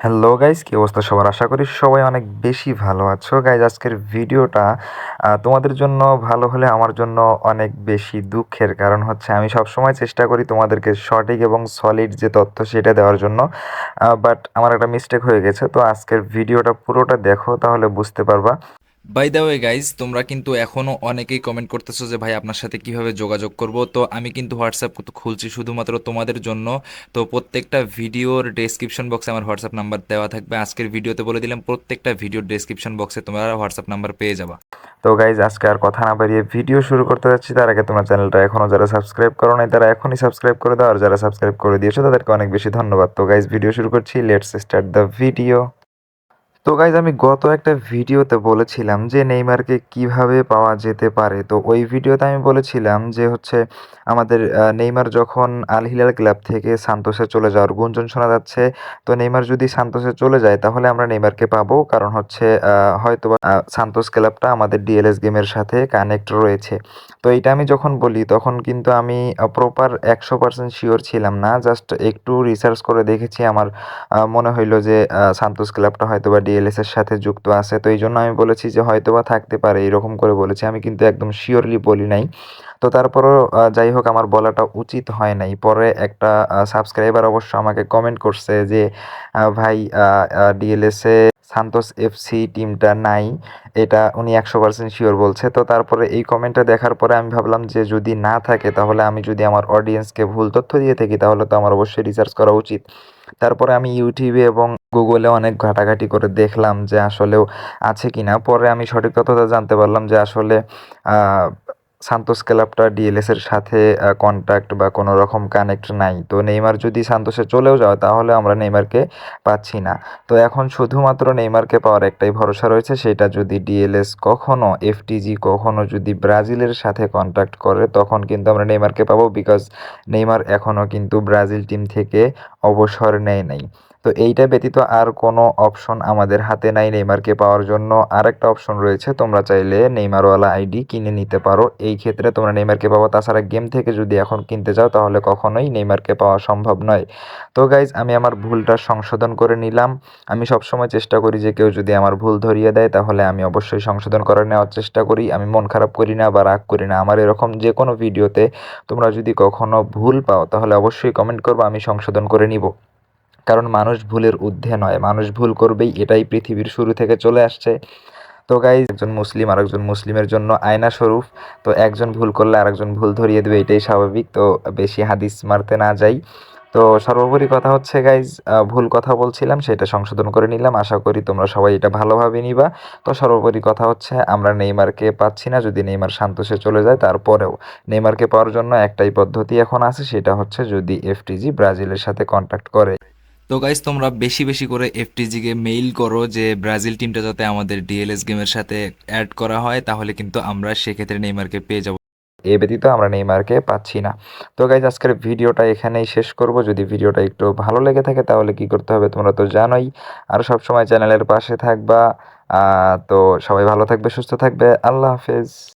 Hello guys কী অবস্থা সবার? আশা করি সবাই অনেক বেশি ভালো আছো। গাইজ আজকের ভিডিওটা তোমাদের জন্য ভালো হলে আমার জন্য অনেক বেশি দুঃখের কারণ হচ্ছে আমি সব সময় চেষ্টা করি তোমাদেরকে সঠিক এবং সলিড যে তথ্য সেটা দেওয়ার জন্য। বাট আমার একটা মিস্টেক হয়ে গেছে, তো আজকের ভিডিওটা পুরোটা দেখো, তাহলে বুঝতে পারবা। বাই দ্য ওয়ে গাইজ তোমরা কিন্তু এখনও অনেকেই কমেন্ট করতেছো যে, ভাই, আপনার সাথে কীভাবে যোগাযোগ করব? তো আমি কিন্তু হোয়াটসঅ্যাপ খুলছি শুধুমাত্র তোমাদের জন্য। তো প্রত্যেকটা ভিডিওর ডেসক্রিপশন বক্সে আমার হোয়াটসঅ্যাপ নাম্বার দেওয়া থাকবে। আজকের ভিডিওতে বলে দিলাম, প্রত্যেকটা ভিডিওর ডেসক্রিপশন বক্সে তোমরা হোয়াটসঅ্যাপ নাম্বার পেয়ে যাবা। তো গাইজ আজকে আর কথা না বাড়িয়ে ভিডিও শুরু করতে যাচ্ছি। তার আগে তোমার চ্যানেলটা এখনও যারা সাবস্ক্রাইব করো নাই, তারা এখনই সাবস্ক্রাইব করে দাও। আর যারা সাবস্ক্রাইব করে দিয়েছ, তাদেরকে অনেক বেশি ধন্যবাদ। তো গাইজ ভিডিও শুরু করছি। লেটস স্টার্ট দ্য ভিডিও তো গাইজ আমি গত একটা ভিডিওতে বলেছিলাম যে নেইমারকে কীভাবে পাওয়া যেতে পারে। তো ওই ভিডিওতে আমি বলেছিলাম যে হচ্ছে আমাদের নেইমার যখন আল হিলাল ক্লাব থেকে সান্তোসে চলে যাওয়ার গুঞ্জন শোনা যাচ্ছে, তো নেইমার যদি সান্তোসে চলে যায়, তাহলে আমরা নেইমারকে পাবো। কারণ হচ্ছে হয়তো সান্তোস ক্লাবটা আমাদের ডিএলএস গেমের সাথে কানেক্ট রয়েছে। তো এটা আমি যখন বলি, তখন কিন্তু আমি প্রপার একশো পার্সেন্ট শিওর ছিলাম না। জাস্ট একটু রিসার্চ করে দেখেছি। আমার মনে হইল যে সান্তোস ক্লাবটা হয়তো বা ডিএলএস এর সাথে যুক্ত আছে। তো এই জন্য আমি বলেছি যে হয়তো বা থাকতে পারে, এরকম করে বলেছি। আমি কিন্তু একদম শিওরলি বলি নাই। তো তারপরও যাই হোক, আমার বলাটা উচিত হয় নাই। পরে একটা সাবস্ক্রাইবার অবশ্য আমাকে কমেন্ট করছে যে ভাই ডিএলএস সান্তোস এফসি টিমটা নাই। এটা উনি একশো পার্সেন্ট শিওর বলছে। তো তারপরে এই কমেন্টটা দেখার পরে আমি ভাবলাম যে, যদি না থাকে, তাহলে আমি যদি আমার অডিয়েন্সকে ভুল তথ্য দিয়ে থাকি, তাহলে তো আমার অবশ্যই রিসার্চ করা উচিত। তারপরে আমি ইউটিউবে এবং গুগলে অনেক ঘাটাঘাটি করে দেখলাম যে আসলেও আছে কি না পরে আমি সঠিক তথ্যটা জানতে পারলাম যে আসলে সান্তোস ক্লাবটা ডিএলএস এর সাথে কন্ট্যাক্ট বা কোনো রকম কানেক্ট নাই। তো নেইমার যদি সান্তোসে চলেও যায়, তাহলে আমরা নেইমারকে পাচ্ছি না। তো এখন শুধুমাত্র নেইমারকে পাওয়ার একটাই ভরসা রয়েছে, সেটা যদি ডিএলএস কখনো এফটিজি কখনো যদি ব্রাজিলের সাথে কন্ট্যাক্ট করে, তখন কিন্তু আমরা নেইমারকে পাবো বিকজ নেইমার এখনও কিন্তু ব্রাজিল টিম থেকে অবসর নেয় নাই। তো এইটা ব্যতীত আর কোনো অপশন আমাদের হাতে নাই নেইমারকে পাওয়ার জন্য। আরেকটা অপশন রয়েছে, তোমরা চাইলে নেইমারওয়ালা আইডি কিনে নিতে পারো। এই ক্ষেত্রে তোমরা নেইমারকে পাবো। তাছাড়া গেম থেকে যদি এখন কিনতে যাও তাহলে কখনোই নেইমারকে পাওয়া সম্ভব নয়। তো গাইজ আমি আমার ভুলটা সংশোধন করে নিলাম। আমি সবসময় চেষ্টা করি যে কেউ যদি আমার ভুল ধরিয়ে দেয়, তাহলে আমি অবশ্যই সংশোধন করে নেওয়ার চেষ্টা করি। আমি মন খারাপ করি না বা রাগ করি না। আমার এরকম যে কোনো ভিডিওতে তোমরা যদি কখনো ভুল পাও, তাহলে অবশ্যই কমেন্ট করব। আমি সংশোধন করে নিব। কারণ মানুষ ভুলের ঊর্ধ্বে নয়, মানুষ ভুল করবেই, এটাই পৃথিবীর শুরু থেকে চলে আসছে। তো গাইজ একজন মুসলিম আরেকজন মুসলিমের জন্য আয়না স্বরূপ তো একজন ভুল করলে আরেকজন ভুল ধরিয়ে দেবে, এটাই স্বাভাবিক। তো বেশি হাদিস মারতে না যাই। তো সর্বোপরি কথা হচ্ছে গাইজ ভুল কথা বলছিলাম, সেটা সংশোধন করে নিলাম। আশা করি তোমরা সবাই এটা ভালোভাবে নিবা। তো সর্বোপরি কথা হচ্ছে, আমরা নেইমারকে পাচ্ছি না। যদি নেইমার শান্তসে চলে যায়, তারপরেও নেইমারকে পাওয়ার জন্য একটাই পদ্ধতি এখন আছে, সেটা হচ্ছে যদি এফটিজি ব্রাজিলের সাথে কন্ট্যাক্ট করে। তো গাইজ তোমরা বেশি বেশি করে এফটিজিকে মেইল করো যে, ব্রাজিল টিমটা যাতে আমাদের ডিএলএস গেমের সাথে অ্যাড করা হয়, তাহলে কিন্তু আমরা সেক্ষেত্রে নেইমারকে পেয়ে যাব। এ ব্যতীত আমরা নেইমারকে পাচ্ছি না। তো গাইজ আজকের ভিডিওটা এখানেই শেষ করব। যদি ভিডিওটা একটু ভালো লেগে থাকে তাহলে কি করতে হবে তোমরা তো জানোই। আর সবসময় চ্যানেলের পাশে থাকবা। তো সবাই ভালো থাকবে, সুস্থ থাকবে। আল্লাহ হাফেজ।